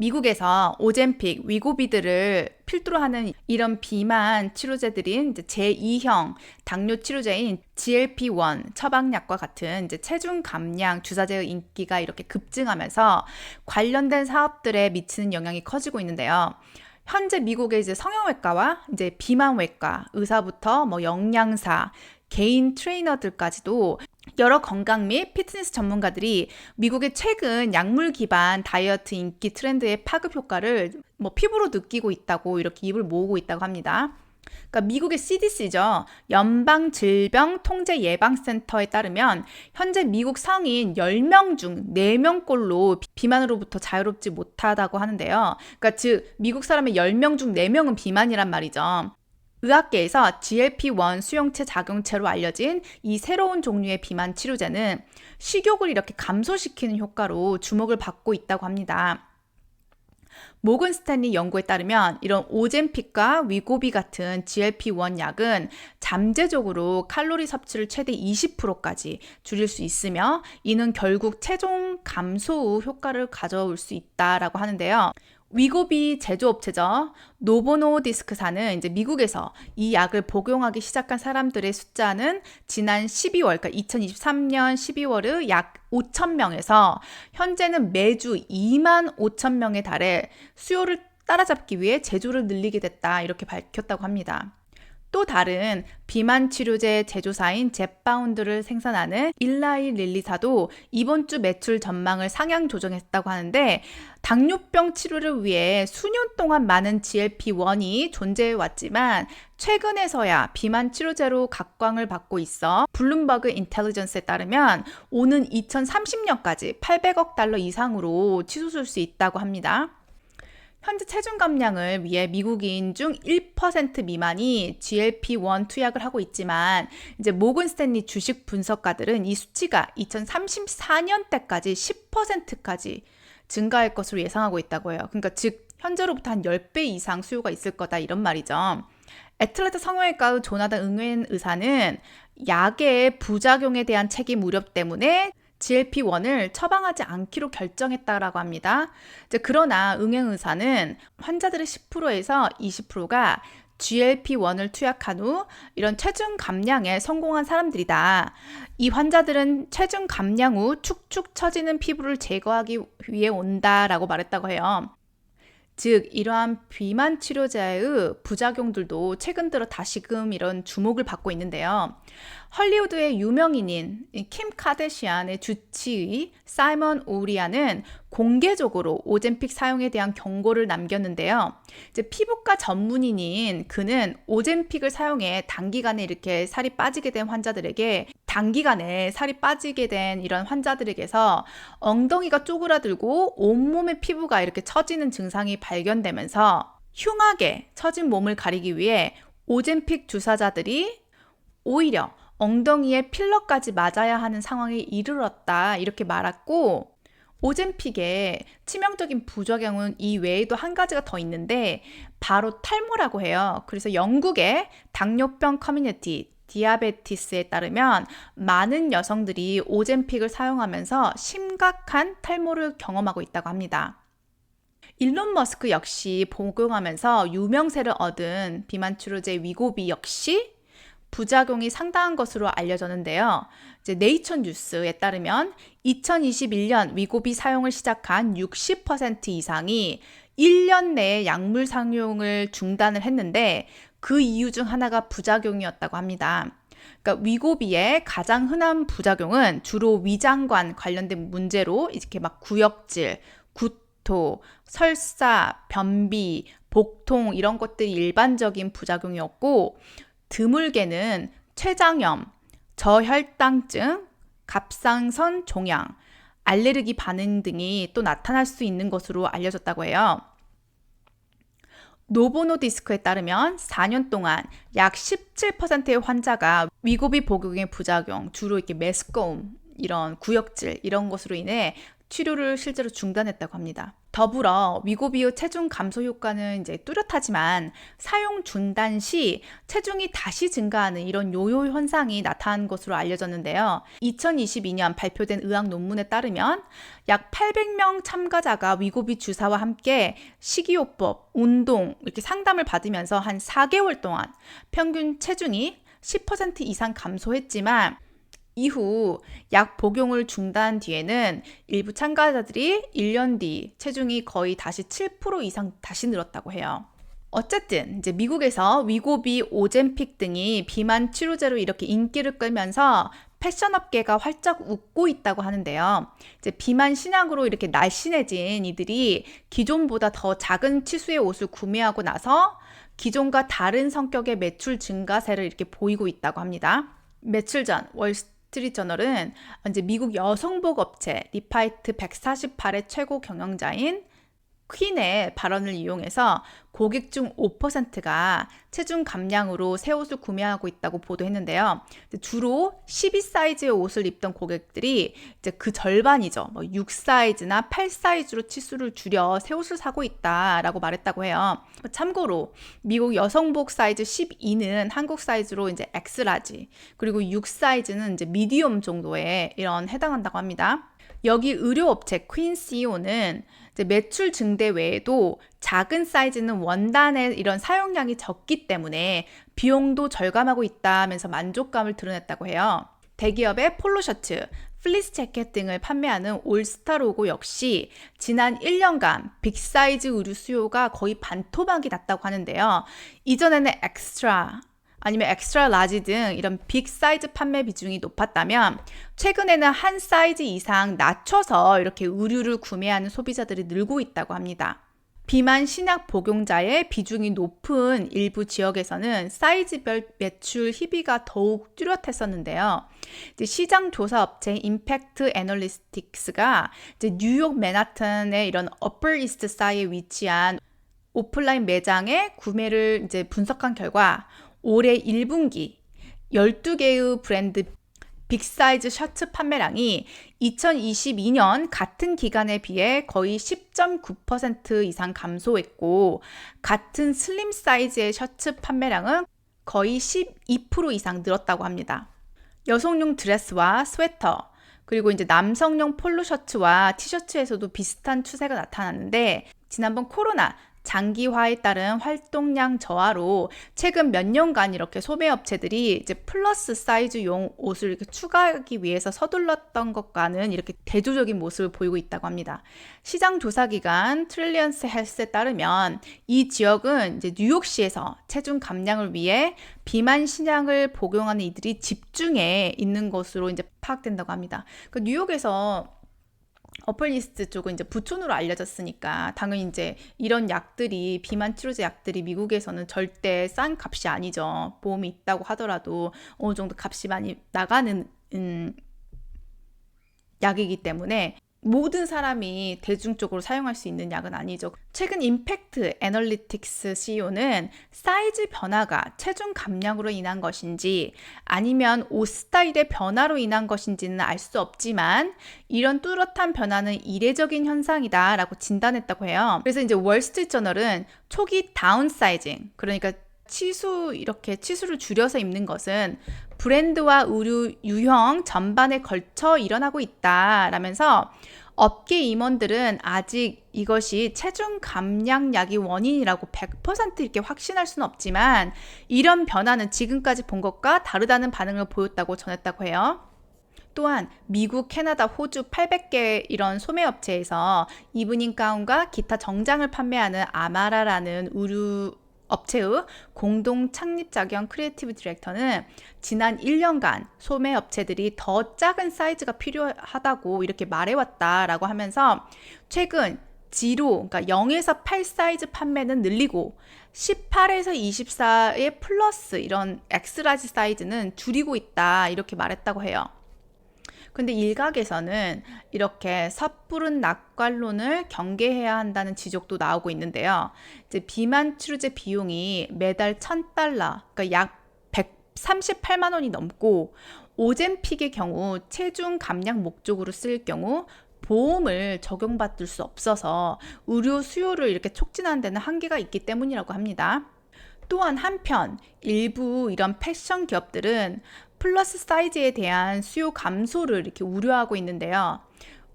미국에서 오젠픽, 위고비드를 필두로 하는 이런 비만 치료제들인 이제 제2형 당뇨 치료제인 GLP-1 처방약과 같은 체중 감량 주사제의 인기가 이렇게 급증하면서 관련된 사업들에 미치는 영향이 커지고 있는데요. 현재 미국의 이제 성형외과와 이제 비만외과 의사부터 뭐 영양사, 개인 트레이너들까지도 여러 건강 및 피트니스 전문가들이 미국의 최근 약물 기반 다이어트 인기 트렌드의 파급 효과를 뭐 피부로 느끼고 있다고 이렇게 입을 모으고 있다고 합니다. 그러니까 미국의 CDC죠. 연방 질병 통제 예방 센터에 따르면 현재 미국 성인 10명 중 4명꼴로 비만으로부터 자유롭지 못하다고 하는데요. 그러니까 즉 미국 사람의 10명 중 4명은 비만이란 말이죠. 의학계에서 GLP-1 수용체 작용체로 알려진 이 새로운 종류의 비만 치료제는 식욕을 이렇게 감소시키는 효과로 주목을 받고 있다고 합니다. 모건 스탠리 연구에 따르면 이런 오젠픽과 위고비 같은 GLP-1 약은 잠재적으로 칼로리 섭취를 최대 20%까지 줄일 수 있으며 이는 결국 체중 감소 효과를 가져올 수 있다라고 하는데요. 위고비 제조업체죠. 노보노디스크사는 이제 미국에서 이 약을 복용하기 시작한 사람들의 숫자는 지난 12월, 그러니까 2023년 12월의 약 5천 명에서 현재는 매주 2만 5천 명에 달해 수요를 따라잡기 위해 제조를 늘리게 됐다 이렇게 밝혔다고 합니다. 또 다른 비만 치료제 제조사인 젯바운드를 생산하는 일라이 릴리사도 이번 주 매출 전망을 상향 조정했다고 하는데 당뇨병 치료를 위해 수년 동안 많은 GLP-1이 존재해 왔지만 최근에서야 비만 치료제로 각광을 받고 있어 블룸버그 인텔리전스에 따르면 오는 2030년까지 800억 달러 이상으로 치솟을 수 있다고 합니다. 현재 체중 감량을 위해 미국인 중 1% 미만이 GLP-1 투약을 하고 있지만 이제 모건 스탠리 주식 분석가들은 이 수치가 2034년 때까지 10%까지 증가할 것으로 예상하고 있다고 해요. 그러니까 즉 현재로부터 한 10배 이상 수요가 있을 거다 이런 말이죠. 애틀레타 성형외과의 조나단 응웬 의사는 약의 부작용에 대한 책임 우려 때문에 GLP-1을 처방하지 않기로 결정했다라고 합니다. 그러나 응행 의사는 환자들의 10%에서 20%가 GLP-1을 투약한 후 이런 체중 감량에 성공한 사람들이다. 이 환자들은 체중 감량 후 축축 처지는 피부를 제거하기 위해 온다라고 말했다고 해요. 즉 이러한 비만 치료제의 부작용들도 최근 들어 다시금 이런 주목을 받고 있는데요. 헐리우드의 유명인인 킴 카데시안의 주치의 사이먼 오리아는 공개적으로 오젠픽 사용에 대한 경고를 남겼는데요. 이제 피부과 전문인인 그는 오젠픽을 사용해 단기간에 이렇게 살이 빠지게 된 환자들에게 단기간에 살이 빠지게 된 이런 환자들에게서 엉덩이가 쪼그라들고 온몸의 피부가 이렇게 처지는 증상이 발견되면서 흉하게 처진 몸을 가리기 위해 오젠픽 주사자들이 오히려 엉덩이에 필러까지 맞아야 하는 상황에 이르렀다 이렇게 말했고 오젠픽의 치명적인 부작용은 이 외에도 한 가지가 더 있는데 바로 탈모라고 해요. 그래서 영국의 당뇨병 커뮤니티 디아베티스에 따르면 많은 여성들이 오젠픽을 사용하면서 심각한 탈모를 경험하고 있다고 합니다. 일론 머스크 역시 복용하면서 유명세를 얻은 비만 치료제 위고비 역시 부작용이 상당한 것으로 알려졌는데요. 이제 네이처 뉴스에 따르면 2021년 위고비 사용을 시작한 60% 이상이 1년 내에 약물 상용을 중단을 했는데 그 이유 중 하나가 부작용이었다고 합니다. 그러니까 위고비의 가장 흔한 부작용은 주로 위장관 관련된 문제로 이렇게 막 구역질, 구토, 설사, 변비, 복통 이런 것들이 일반적인 부작용이었고 드물게는 췌장염, 저혈당증, 갑상선 종양, 알레르기 반응 등이 또 나타날 수 있는 것으로 알려졌다고 해요. 노보노디스크에 따르면 4년 동안 약 17%의 환자가 위고비 복용의 부작용, 주로 이렇게 메스꺼움, 이런 구역질 이런 것으로 인해 치료를 실제로 중단했다고 합니다. 더불어 위고비의 체중 감소 효과는 이제 뚜렷하지만 사용 중단 시 체중이 다시 증가하는 이런 요요 현상이 나타난 것으로 알려졌는데요. 2022년 발표된 의학 논문에 따르면 약 800명 참가자가 위고비 주사와 함께 식이요법, 운동 이렇게 상담을 받으면서 한 4개월 동안 평균 체중이 10% 이상 감소했지만 이후 약 복용을 중단 뒤에는 일부 참가자들이 1년 뒤 체중이 거의 다시 7% 이상 다시 늘었다고 해요. 어쨌든 이제 미국에서 위고비, 오젠픽 등이 비만 치료제로 이렇게 인기를 끌면서 패션 업계가 활짝 웃고 있다고 하는데요. 이제 비만 신약으로 이렇게 날씬해진 이들이 기존보다 더 작은 치수의 옷을 구매하고 나서 기존과 다른 성격의 매출 증가세를 이렇게 보이고 있다고 합니다. 며칠 전 월스 트리트 저널은 이제 미국 여성복 업체 리파이트 148의 최고 경영자인 퀸의 발언을 이용해서 고객 중 5%가 체중 감량으로 새 옷을 구매하고 있다고 보도했는데요. 주로 12 사이즈의 옷을 입던 고객들이 이제 그 절반이죠. 뭐 6 사이즈나 8 사이즈로 치수를 줄여 새 옷을 사고 있다라고 말했다고 해요. 참고로 미국 여성복 사이즈 12는 한국 사이즈로 이제 엑스라지 그리고 6 사이즈는 이제 미디엄 정도에 이런 해당한다고 합니다. 여기 의료업체 퀸 CEO는 매출 증대 외에도 작은 사이즈는 원단의 이런 사용량이 적기 때문에 비용도 절감하고 있다면서 만족감을 드러냈다고 해요. 대기업의 폴로 셔츠, 플리스 재킷 등을 판매하는 올스타 로고 역시 지난 1년간 빅사이즈 의류 수요가 거의 반토막이 났다고 하는데요. 이전에는 엑스트라, 아니면 엑스트라 라지 등 이런 빅 사이즈 판매 비중이 높았다면 최근에는 한 사이즈 이상 낮춰서 이렇게 의류를 구매하는 소비자들이 늘고 있다고 합니다. 비만 신약 복용자의 비중이 높은 일부 지역에서는 사이즈별 매출 희비가 더욱 뚜렷했었는데요. 시장 조사 업체 임팩트 애널리스틱스가 뉴욕 맨하탄의 이런 어퍼 이스트 사이에 위치한 오프라인 매장의 구매를 이제 분석한 결과 올해 1분기 12개의 브랜드 빅사이즈 셔츠 판매량이 2022년 같은 기간에 비해 거의 10.9% 이상 감소했고, 같은 슬림 사이즈의 셔츠 판매량은 거의 12% 이상 늘었다고 합니다. 여성용 드레스와 스웨터, 그리고 이제 남성용 폴로 셔츠와 티셔츠에서도 비슷한 추세가 나타났는데, 지난번 코로나 장기화에 따른 활동량 저하로 최근 몇 년간 이렇게 소매업체들이 이제 플러스 사이즈용 옷을 이렇게 추가하기 위해서 서둘렀던 것과는 이렇게 대조적인 모습을 보이고 있다고 합니다. 시장 조사 기관 트릴리언스 헬스에 따르면 이 지역은 이제 뉴욕시에서 체중 감량을 위해 비만 신약을 복용하는 이들이 집중해 있는 것으로 이제 파악된다고 합니다. 그 뉴욕에서 어플리스트 쪽은 이제 부촌으로 알려졌으니까 당연히 이제 이런 약들이 비만 치료제 약들이 미국에서는 절대 싼 값이 아니죠. 보험이 있다고 하더라도 어느 정도 값이 많이 나가는 음, 약이기 때문에 모든 사람이 대중적으로 사용할 수 있는 약은 아니죠. 최근 임팩트 애널리틱스 CEO는 사이즈 변화가 체중 감량으로 인한 것인지 아니면 옷 스타일의 변화로 인한 것인지는 알 수 없지만 이런 뚜렷한 변화는 이례적인 현상이다라고 진단했다고 해요. 그래서 이제 월스트리트 저널은 초기 다운사이징 그러니까 치수 이렇게 치수를 줄여서 입는 것은 브랜드와 의류 유형 전반에 걸쳐 일어나고 있다 라면서 업계 임원들은 아직 이것이 체중 감량약이 원인이라고 100% 이렇게 확신할 수는 없지만 이런 변화는 지금까지 본 것과 다르다는 반응을 보였다고 전했다고 해요. 또한 미국, 캐나다, 호주 800개 이런 소매업체에서 이브닝 가운과 기타 정장을 판매하는 아마라라는 의류 업체의 공동 창립자 겸 크리에이티브 디렉터는 지난 1년간 소매 업체들이 더 작은 사이즈가 필요하다고 이렇게 말해왔다라고 하면서 최근 지로, 그러니까 0에서 8 사이즈 판매는 늘리고 18에서 24의 플러스 이런 엑스라지 사이즈는 줄이고 있다 이렇게 말했다고 해요. 근데 일각에서는 이렇게 섣부른 낙관론을 경계해야 한다는 지적도 나오고 있는데요. 이제 비만 치료제 비용이 매달 1000달러, 그러니까 약 138만 원이 넘고 오젠픽의 경우 체중 감량 목적으로 쓸 경우 보험을 적용받을 수 없어서 의료 수요를 이렇게 촉진하는 데는 한계가 있기 때문이라고 합니다. 또한 한편 일부 이런 패션 기업들은 플러스 사이즈에 대한 수요 감소를 이렇게 우려하고 있는데요.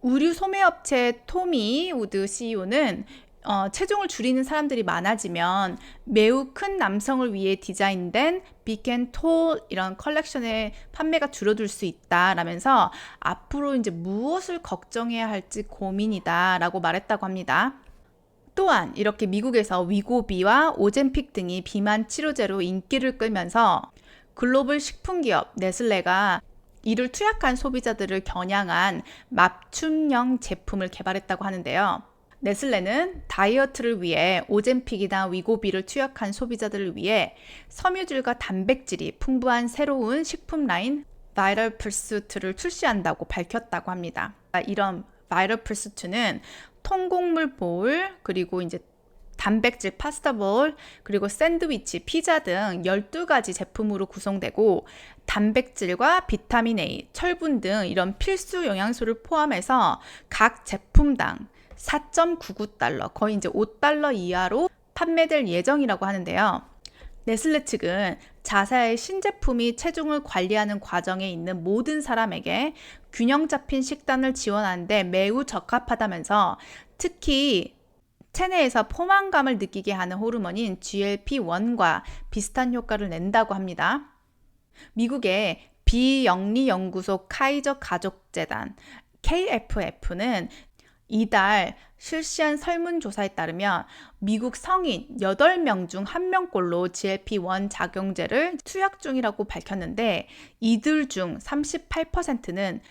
의류 소매업체 토미 우드 CEO는 어, 체중을 줄이는 사람들이 많아지면 매우 큰 남성을 위해 디자인된 빅앤톨 이런 컬렉션의 판매가 줄어들 수 있다라면서 앞으로 이제 무엇을 걱정해야 할지 고민이다라고 말했다고 합니다. 또한 이렇게 미국에서 위고비와 오젠픽 등이 비만 치료제로 인기를 끌면서 글로벌 식품기업 네슬레가 이를 투약한 소비자들을 겨냥한 맞춤형 제품을 개발했다고 하는데요. 네슬레는 다이어트를 위해 오젠픽이나 위고비를 투약한 소비자들을 위해 섬유질과 단백질이 풍부한 새로운 식품 라인 바이럴 풀스트를 출시한다고 밝혔다고 합니다. 이런 바이럴 풀스트는 통곡물 볼 그리고 이제 단백질 파스타 볼, 그리고 샌드위치, 피자 등 12가지 제품으로 구성되고 단백질과 비타민 A, 철분 등 이런 필수 영양소를 포함해서 각 제품당 4.99달러, 거의 이제 5달러 이하로 판매될 예정이라고 하는데요. 네슬레 측은 자사의 신제품이 체중을 관리하는 과정에 있는 모든 사람에게 균형 잡힌 식단을 지원하는데 매우 적합하다면서 특히 체내에서 포만감을 느끼게 하는 호르몬인 GLP-1과 비슷한 효과를 낸다고 합니다. 미국의 비영리 연구소 카이저 가족재단 KFF는 이달 실시한 설문조사에 따르면 미국 성인 8명 중 1명꼴로 GLP-1 작용제를 투약 중이라고 밝혔는데 이들 중 38%는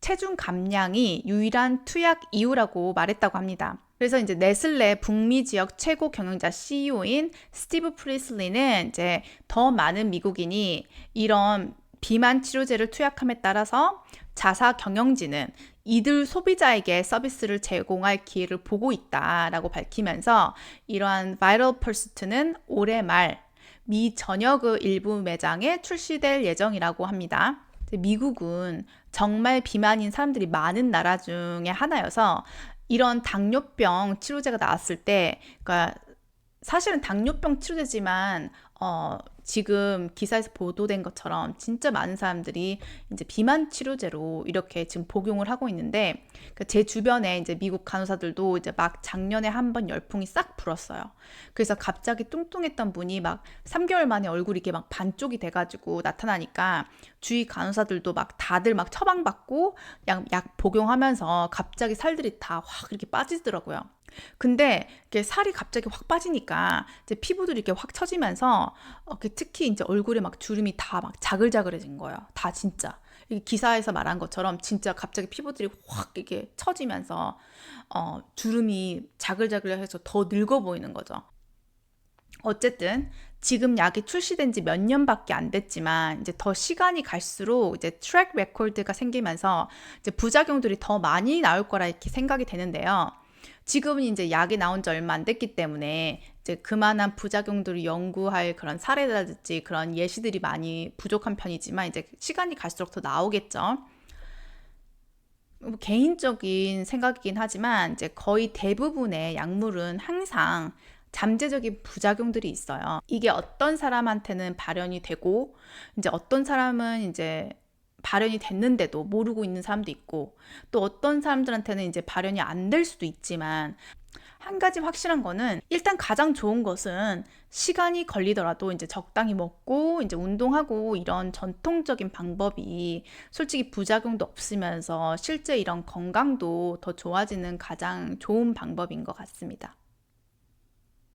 체중 감량이 유일한 투약 이유라고 말했다고 합니다. 그래서 이제 네슬레 북미 지역 최고 경영자 CEO인 스티브 프리슬리는 이제 더 많은 미국인이 이런 비만 치료제를 투약함에 따라서 자사 경영진은 이들 소비자에게 서비스를 제공할 기회를 보고 있다라고 밝히면서 이러한 바이럴 퍼스트는 올해 말 미 전역의 일부 매장에 출시될 예정이라고 합니다. 미국은 정말 비만인 사람들이 많은 나라 중에 하나여서 이런 당뇨병 치료제가 나왔을 때, 그러니까 사실은 당뇨병 치료제지만 어, 지금 기사에서 보도된 것처럼 진짜 많은 사람들이 이제 비만 치료제로 이렇게 지금 복용을 하고 있는데 그러니까 제 주변에 이제 미국 간호사들도 이제 막 작년에 한 번 열풍이 싹 불었어요. 그래서 갑자기 뚱뚱했던 분이 막 3개월 만에 얼굴이 이렇게 막 반쪽이 돼가지고 나타나니까 주위 간호사들도 막 다들 막 처방받고 약, 약 복용하면서 갑자기 살들이 다 확 이렇게 빠지더라고요. 근데 이게 살이 갑자기 확 빠지니까 이제 피부도 이렇게 확 처지면서 어, 특히 이제 얼굴에 막 주름이 다 막 자글자글해진 거예요. 다 진짜. 기사에서 말한 것처럼 진짜 갑자기 피부들이 확 이렇게 처지면서 어, 주름이 자글자글해서 더 늙어 보이는 거죠. 어쨌든 지금 약이 출시된 지 몇 년밖에 안 됐지만 이제 더 시간이 갈수록 이제 트랙 레코드가 생기면서 이제 부작용들이 더 많이 나올 거라 이렇게 생각이 되는데요. 지금은 이제 약이 나온 지 얼마 안 됐기 때문에 이제 그만한 부작용들을 연구할 그런 사례라든지 그런 예시들이 많이 부족한 편이지만 이제 시간이 갈수록 더 나오겠죠. 뭐 개인적인 생각이긴 하지만 이제 거의 대부분의 약물은 항상 잠재적인 부작용들이 있어요. 이게 어떤 사람한테는 발현이 되고 이제 어떤 사람은 이제 발현이 됐는데도 모르고 있는 사람도 있고 또 어떤 사람들한테는 이제 발현이 안 될 수도 있지만 한 가지 확실한 거는 일단 가장 좋은 것은 시간이 걸리더라도 이제 적당히 먹고 이제 운동하고 이런 전통적인 방법이 솔직히 부작용도 없으면서 실제 이런 건강도 더 좋아지는 가장 좋은 방법인 것 같습니다.